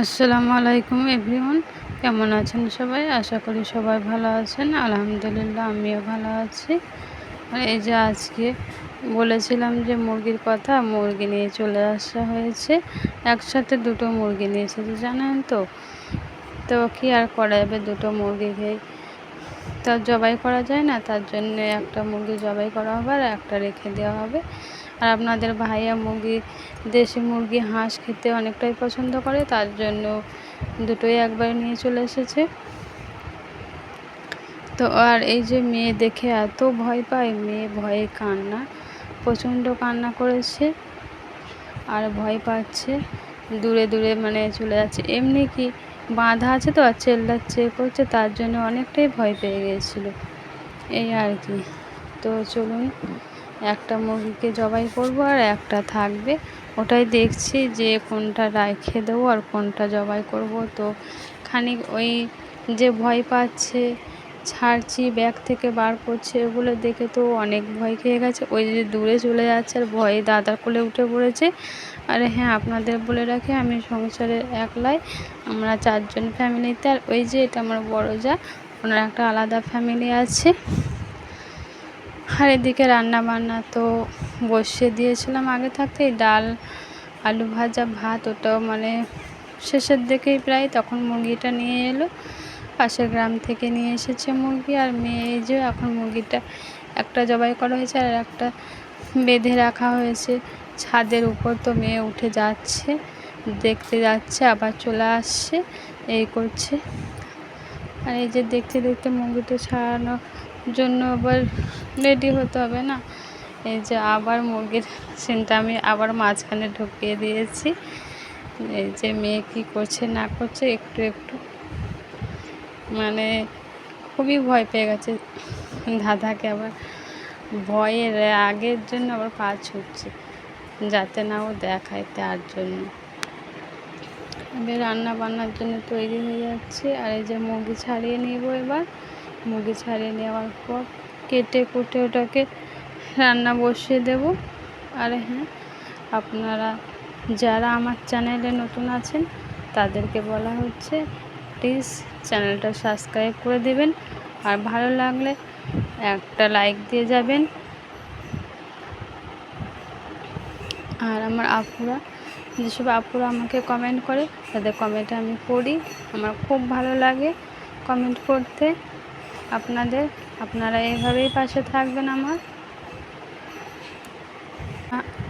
আসসালামু আলাইকুম এভরিওয়ান, কেমন আছেন সবাই? আশা করি সবাই ভালো আছেন। আলহামদুলিল্লাহ, আমিও ভালো আছি। আর এই যে আজকে বলেছিলাম যে মুরগির কথা, মুরগি নিয়ে চলে আসা হয়েছে। একসাথে দুটো মুরগি নিয়ে এসেছে, জানেন তো? তো কি আর করা যাবে? দুটো মুরগি খেয়ে তো জবাই করা যায় না, তার জন্য একটা মুরগি জবাই করা হবে আর একটা রেখে দেওয়া হবে। আর আপনাদের ভাইয়া মুরগি, দেশি মুরগি, হাঁস খেতে অনেকটাই পছন্দ করে, তার জন্য দুটোই একবার নিয়ে চলে এসেছে। তো আর এই যে মেয়ে দেখে এত ভয় পায়, মেয়ে ভয়ে কান্না, প্রচণ্ড কান্না করেছে আর ভয় পাচ্ছে। দূরে দূরে মানে চলে যাচ্ছে। এমনি কি বাঁধা আছে তো আর চেল্লাচ্ছে করছে, তার জন্য অনেকটাই ভয় পেয়ে গিয়েছিল এই আর কি। তো চলুন, একটা মুরগিকে জবাই করব আর একটা থাকবে। ওটাই দেখছি যে কোনটা রেখে দেবো আর কোনটা জবাই করব। তো খানিক ওই যে ভয় পাচ্ছে ছাড়ছি ব্যাগ থেকে বার করছে ওগুলো দেখে তো অনেক ভয় খেয়ে গেছে। ওই যে দূরে চলে যাচ্ছে আর ভয়ে দাদার কোলে উঠে পড়েছে। আর হ্যাঁ আপনাদের বলে রাখি, আমি সংসারের একলাই, আমরা চারজন ফ্যামিলিতে আর ওই যে এটা আমার বড় যা, ওনার একটা আলাদা ফ্যামিলি আছে। আর এদিকে রান্না বান্না তো বসিয়ে দিয়েছিলাম আগে থাকতেই। ডাল, আলু ভাজা, ভাত, ওটাও মানে শেষের দিকেই প্রায়, তখন মুরগিটা নিয়ে এলো। পাশের গ্রাম থেকে নিয়ে এসেছে মুরগি আর মেয়ে এই যে এখন মুরগিটা একটা জবাই করা হয়েছে আর একটা বেঁধে রাখা হয়েছে। ছাদের উপর তো মেয়ে উঠে যাচ্ছে, দেখতে যাচ্ছে, আবার চলে আসছে, এই করছে। আর এই যে দেখতে দেখতে মুরগিটা ছাড়ানো জন্য আবার রেডি হতে হবে না। এই যে আবার মুরগির সিনটা আমি আবার মাঝখানে ঢুকিয়ে দিয়েছি। এই যে মেয়ে কী করছে না করছে, একটু একটু মানে খুবই ভয় পেয়ে গেছে দাদাকে আবার। ভয়ের আগের জন্য আবার পা ছুটছে, যাতে না ও দেখায় তার জন্য। এবার রান্না বান্নার জন্য তৈরি হয়ে যাচ্ছে, আর এই যে মুরগি ছাড়িয়ে নিব এবার। মুরগি ছাড়িয়ে নেওয়ার পর কেটে কুটে ওটাকে রান্না বসিয়ে দেব। আর হ্যাঁ আপনারা যারা আমার চ্যানেলে নতুন আছেন, তাদেরকে বলা হচ্ছে প্লিজ চ্যানেলটা সাবস্ক্রাইব করে দেবেন। আর ভালো লাগলে একটা লাইক দিয়ে যাবেন। আর আমার আপুরা, যেসব আপুরা আমাকে কমেন্ট করে, তাদের কমেন্টে আমি পড়ি। আমার খুব ভালো লাগে কমেন্ট করতে। আপনাদের, আপনারা এইভাবেই পাশে থাকবেন আমার।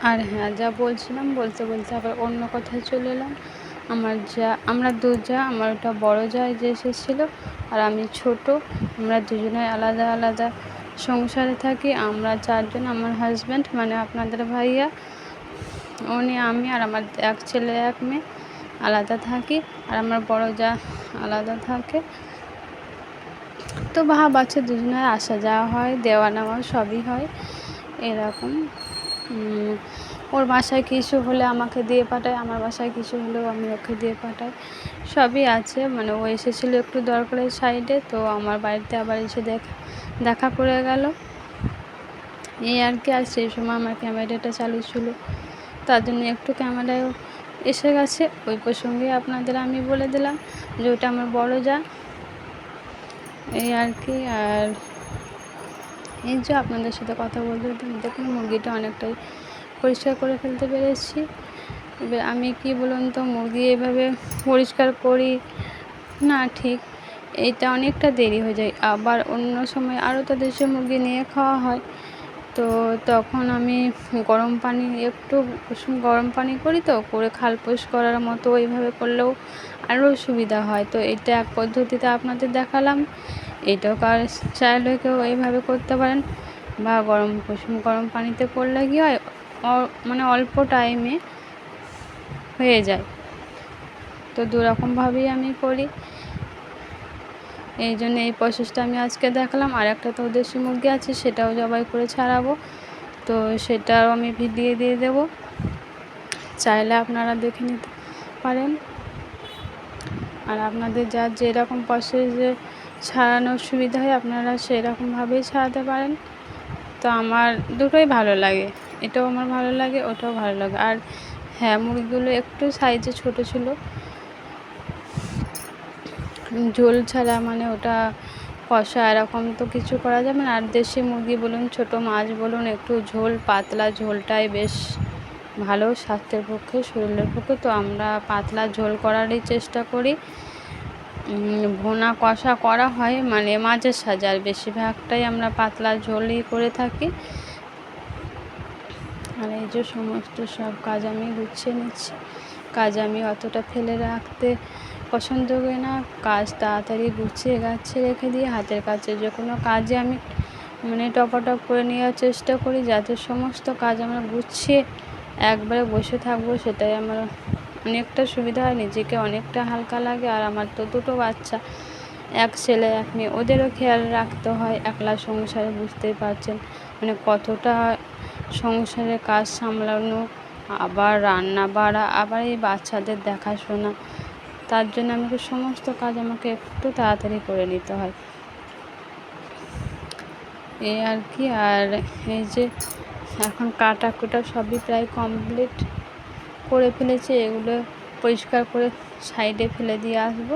আর হ্যাঁ যা বলছিলাম, বলতে বলতে আবার অন্য কথায় চলে এলাম। আমার যা, আমরা দু যা, আমার ওটা বড়ো যা যে এসেছিল, আর আমি ছোট, আমরা দুজনে আলাদা আলাদা সংসারে থাকি, আমরা চারজন, আমার হাজব্যান্ড মানে আপনাদের ভাইয়া, উনি আমি আর আমার এক ছেলে, এক মেয়ে আলাদা থাকি, আর আমার বড় যা আলাদা থাকে। তো ভাব আছে দুজনের আসা যাওয়া হয় দেওয়া নেওয়া সবই হয়, এরকম। ওর বাসায় কিছু হলে আমাকে দিয়ে পাঠায়, আমার বাসায় কিছু হলেও আমি ওকে দিয়ে পাঠাই। সবই আছে মানে ও এসেছিল একটু দরকারের সাইডে তো আমার বাড়িতে আবার এসে দেখা দেখা করে গেল। এই আর কি, আর সেই সময় আমার ক্যামেরাটা চালু ছিল। তার জন্য একটু ক্যামেরায়ও এসে গেছে। ওই প্রসঙ্গে আপনাদের আমি বলে দিলাম যে ওটা আমার বড় যা। এই আর কি, আর এই যে আপনাদের সাথে কথা বলতে দেখুন, মুরগিটা অনেকটাই পরিষ্কার করে ফেলতে পেরেছি। এবার আমি কি বলুন তো মুরগি এভাবে পরিষ্কার করি? না, ঠিক। এটা অনেকটা দেরি হয়ে যায়। আবার অন্য সময় আরও তো দেশি মুরগি নিয়ে খাওয়া হয়। তো তখন আমি গরম পানি, একটু গরম পানি করি তো, করে খালপোষ করার মতো ওইভাবে করলেও আরও সুবিধা হয়। তো এটা এক পদ্ধতিতে আপনাদের দেখালাম। এটাও কার চাইলে কেউ এইভাবে করতে পারেন। বা গরম কুসুম গরম পানিতে করলে কী হয়? মানে অল্প টাইমে হয়ে যায়। তো দুরকমভাবেই আমি করি। এই জন্য এই প্রসেসটা আমি আজকে দেখালাম। আর একটা তো দেশি মুরগি আছে, সেটাও জবাই করে ছাড়াবো। তো সেটাও আমি ভিডিও দিয়ে দেব। চাইলে আপনারা দেখে নিতে পারেন। আর আপনাদের যার যেরকম প্রসেসে ছাড়ানোর সুবিধা হয়, আপনারা সেরকমভাবেই ছাড়াতে পারেন। তো আমার দুটোই ভালো লাগে। এটাও আমার ভালো লাগে, ওটাও ভালো লাগে। আর হ্যাঁ মুরগিগুলো একটু সাইজে ছোট ছিল। ঝোল ছাড়া মানে ওটা কষা এরকম তো কিছু করা যাবে না। আর দেশি মুরগি বলুন, ছোটো মাছ বলুন, একটু ঝোল, পাতলা ঝোলটাই বেশ ভালো স্বাস্থ্যের পক্ষে, শরীরের পক্ষে। তো আমরা পাতলা ঝোল করারই চেষ্টা করি। ভোনা কষা করা হয় মানে মাঝের সাজে। আর বেশিরভাগটাই আমরা পাতলা ঝোলই করে থাকি। আর এই যে সমস্ত সব কাজ আমি গুছিয়ে নিচ্ছি। কাজ আমি অতটা ফেলে রাখতে পছন্দ করি না। কাজ তাড়াতাড়ি গুছিয়ে গাছে রেখে দিয়ে হাতের কাছে যে কোনো কাজে আমি মানে টপাটপ করে নেওয়ার চেষ্টা করি যাতে সমস্ত কাজ আমরা গুছিয়ে একবারে বসে থাকব সেটাই আমার অনেকটা সুবিধা হয়। নিজেকে অনেকটা হালকা লাগে আর আমার তো দুটো বাচ্চা, এক ছেলে, এক মেয়ে। ওদেরও খেয়াল রাখতে হয়, একলা সংসারে বুঝতেই পারছেন মানে কতটা সংসারে কাজ সামলানো, আবার রান্না বাড়া, আবার এই বাচ্চাদের দেখাশোনা। তার জন্য আমাকে সমস্ত কাজ আমাকে একটু তাড়াতাড়ি করে নিতে হয়। এই আর কি, আর এই যে এখন কাটা কুটা সবই প্রায় কমপ্লিট করে ফেলেছি। এগুলো পরিষ্কার করে সাইডে ফেলে দিয়ে আসব।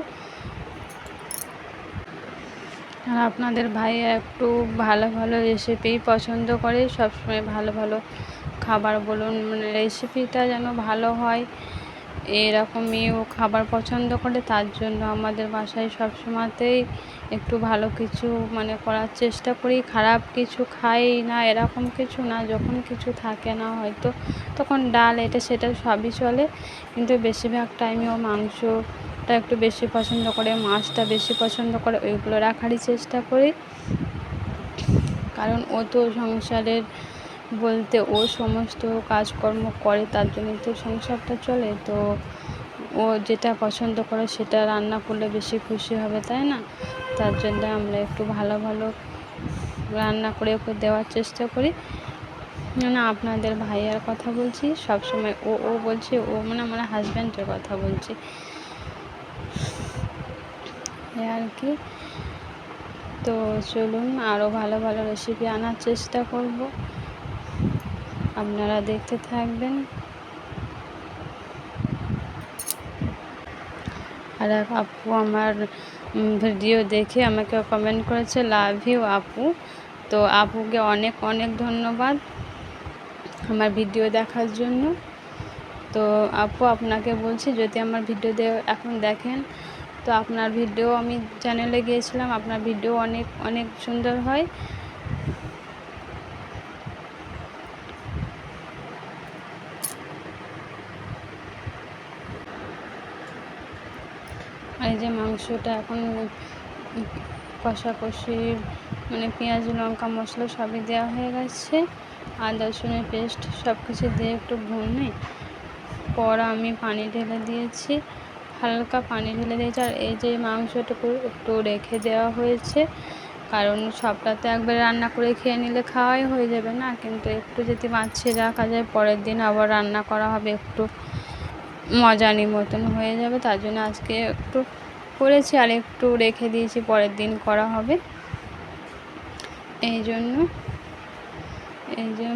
আর আপনাদের ভাই একটু ভালো ভালো রেসিপি পছন্দ করে, সবসময় ভালো ভালো খাবার বলুন মানে রেসিপিটা যেন ভালো হয় এরকমইও খাবার পছন্দ করে, তার জন্য আমাদের বাসায় সবসময়তেই একটু ভালো কিছু মানে করার চেষ্টা করি। খারাপ কিছু খাই না, এরকম কিছু না, যখন কিছু থাকে না হয়তো, তখন ডাল এটা সেটা সবই চলে, কিন্তু বেশিরভাগ টাইমেও মাংসটা একটু বেশি পছন্দ করে, মাছটা বেশি পছন্দ করে, ওইগুলো রাখারই চেষ্টা করি। কারণ ও তো সংসারের বলতে ও সমস্ত কাজকর্ম করে, তার জন্যই তো সংসারটা চলে। তো ও যেটা পছন্দ করে সেটা রান্না করলে বেশি খুশি হবে, তাই না? তার জন্য আমরা একটু ভালো ভালো রান্না করে ওকে দেওয়ার চেষ্টা করি। না আপনাদের ভাইয়ার কথা বলছি। সব সময় ও ও বলছে, ও মানে আমার হাজব্যান্ডের কথা বলছি। আর কি। তো চলুন আরও ভালো ভালো রেসিপি আনার চেষ্টা করব। আপনারা দেখতে থাকবেন। আর আপু আমার ভিডিও দেখে আমাকে কমেন্ট করেছে লাভ ইউ আপু। তো আপুকে অনেক অনেক ধন্যবাদ আমার ভিডিও দেখার জন্য। তো আপু, আপনাকে বলছি, যদি আমার ভিডিও এখন দেখেন তো আপনার ভিডিও আমি চ্যানেলে গিয়েছিলাম, আপনার ভিডিও অনেক অনেক সুন্দর হয়। এই যে মাংসটা এখন কষাকষি মানে পেঁয়াজ, লঙ্কা, মশলা সবই দেওয়া হয়ে গেছে। আদা রসুনের পেস্ট সব কিছু দিয়ে একটু ভুনে, পর আমি পানি ঢেলে দিয়েছি। হালকা পানি ঢেলে দিয়েছি। আর এই যে মাংসটুকু একটু রেখে দেওয়া হয়েছে, কারণ সবটা তো একবার রান্না করে খেয়ে নিলে খাওয়াই হয়ে যাবে না। কিন্তু একটু যদি মাছে রাখা যায়, পরের দিন আবার রান্না করা হবে, একটু মজানি মতন হয়ে যাবে। তার জন্য আজকে একটু করেছি আর একটু রেখে দিয়েছি, পরের দিন করা হবে। এই জন্য এই যে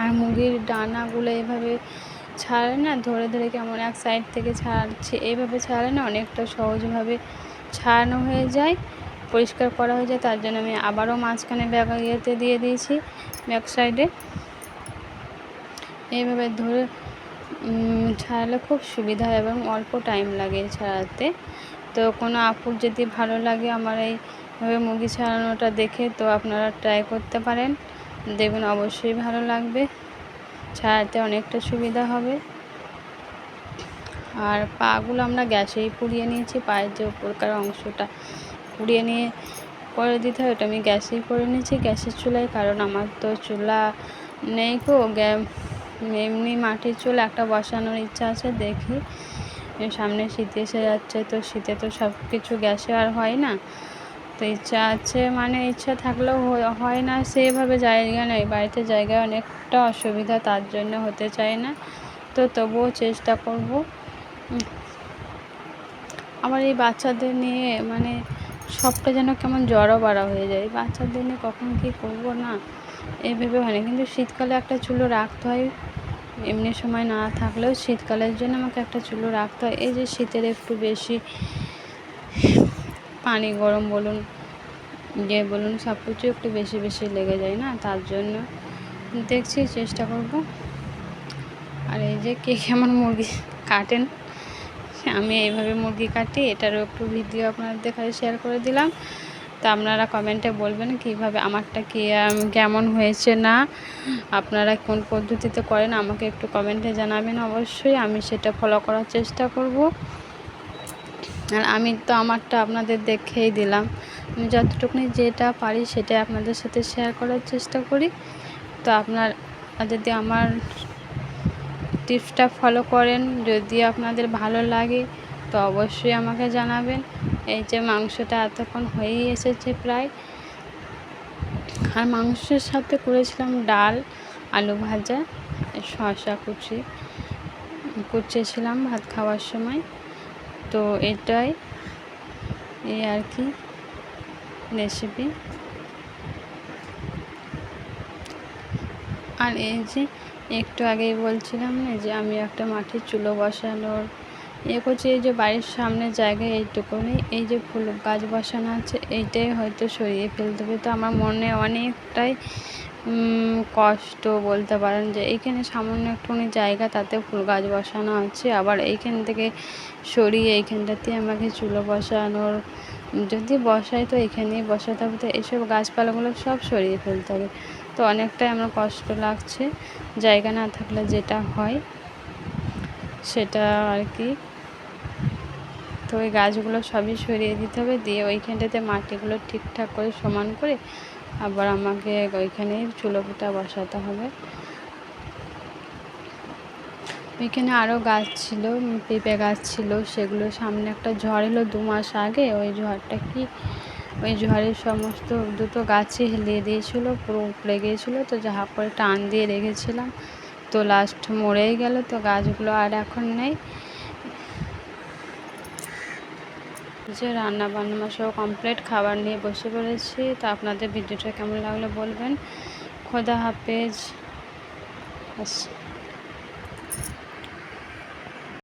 আর মুরগির ডানাগুলো এভাবে ছাড়ে না, ধরে ধরে কেমন এক সাইড থেকে ছাড়ছে। এইভাবে ছাড়ে না, অনেকটা সহজভাবে ছাড়ানো হয়ে যায়, পরিষ্কার করা হয়ে যায়। তার জন্য আমি আবারও মাঝখানে ব্যাগ ইয়েতে দিয়ে দিয়েছি ব্যাক সাইডে এইভাবে ধরে ছাড়ালে খুব সুবিধা হয় এবং অল্প টাইম লাগে ছাড়াতে। তো কোনো আপুর যদি ভালো লাগে আমার এইভাবে মুরগি ছাড়ানোটা দেখে, তো আপনারা ট্রাই করতে পারেন। দেখবেন অবশ্যই ভালো লাগবে। ছাড়াতে অনেকটা সুবিধা হবে। আর পাগুলো আমরা গ্যাসেই পুড়িয়ে নিয়েছি, পায়ের যে উপরকার অংশটা পুড়িয়ে নিয়ে করে দিতে হয়, ওটা আমি গ্যাসেই করে নিয়েছি গ্যাসের চুলায়, কারণ আমার তো চুলা নেই কো এমনি মাটির চুল একটা বসানোর ইচ্ছা আছে দেখি। সামনে শীত এসে যাচ্ছে, তো শীতে তো সব কিছু গ্যাসে আর হয় না। তো ইচ্ছা আছে মানে ইচ্ছা থাকলেও হয় না সেভাবে জায়গা নেই, বাড়িতে জায়গায় অনেকটা অসুবিধা, তার জন্য হতে চায় না। তো তবুও চেষ্টা করব। আমার এই বাচ্চাদের নিয়ে মানে সবটা যেন কেমন জড়ো বাড়া হয়ে যায়। বাচ্চাদের নিয়ে কখন কী করব না এইভাবে হয় না। কিন্তু শীতকালে একটা চুলো রাখতে হয়, এমনি সময় না থাকলেও শীতকালের জন্য আমাকে একটা চুলো রাখতে হয়। এই যে শীতের একটু বেশি পানি গরম বলুন, যে বলুন সব কিছু একটু বেশি বেশি লেগে যায় না? তার জন্য দেখছি, চেষ্টা করব। আর এই যে কে কেমন মুরগি কাটেন, আমি এইভাবে মুরগি কাটি, এটারও একটু ভিডিও আপনাদের দেখায় শেয়ার করে দিলাম। তা আপনারা কমেন্টে বলবেন কীভাবে, আমারটা কি কেমন হয়েছে না? আপনারা কোন পদ্ধতিতে করেন, আমাকে একটু কমেন্টে জানাবেন অবশ্যই। আমি সেটা ফলো করার চেষ্টা করব। আর আমি তো আমারটা আপনাদের দেখেই দিলাম। আমি যতটুকুনি যেটা পারি সেটা আপনাদের সাথে শেয়ার করার চেষ্টা করি। তো আপনার, যদি আমার টিপসটা ফলো করেন, যদি আপনাদের ভালো লাগে, তো অবশ্যই আমাকে জানাবেন। এই যে মাংসটা এতক্ষণ হয়েই এসেছে প্রায়। আর মাংসের সাথে করেছিলাম ডাল, আলু ভাজা, শসা কুচি। কুচিয়েছিলাম ভাত খাওয়ার সময়। তো এটাই, এই আর কি রেসিপি আর এই যে একটু আগেই বলছিলাম না যে আমি একটা মাটির চুলো বসানোর এ করছি, এই যে বাড়ির সামনে জায়গায় এইটুকুনি এই যে ফুল গাছ বসানো আছে, এইটাই হয়তো সরিয়ে ফেলতে হবে। তো আমার মনে অনেকটাই কষ্ট বলতে পারেন যে এইখানে সামান্য একটুখানি জায়গা, তাতে ফুল গাছ বসানো আছে। আবার এইখান থেকে সরিয়ে এইখানটাতে আমাকে চুলো বসানোর, যদি বসাই তো এখানেই বসাতে হবে। তো এইসব গাছপালাগুলো সব সরিয়ে ফেলতে হবে। তো অনেকটাই আমার কষ্ট লাগছে। জায়গা না থাকলে যেটা হয় সেটা আর কি। তো ওই গাছগুলো সবই সরিয়ে দিতে হবে। দিয়ে ওইখানটাতে মাটিগুলো ঠিকঠাক করে সমান করে আবার আমাকে ওইখানেই চুলো ফুটা বসাতে হবে। ওইখানে আরও গাছ ছিল, পেঁপে গাছ ছিল, সেগুলো সামনে একটা ঝড় এলো দু মাস আগে। ওই ঝড়টা কি? ওই ঝড়ের সমস্ত দুটো গাছই হেলিয়ে দিয়েছিলো পুরো উপড়ে গিয়েছিল, তো যাহা করে টান দিয়ে রেখেছিলাম। তো লাস্ট মরেই গেল, তো গাছগুলো আর এখন নেই। যে রান্না বান্না সব কমপ্লিট খাবার নিয়ে বসে পড়েছি, তা আপনাদের ভিডিওটা কেমন লাগল বলবেন? খোদা হাফেজ।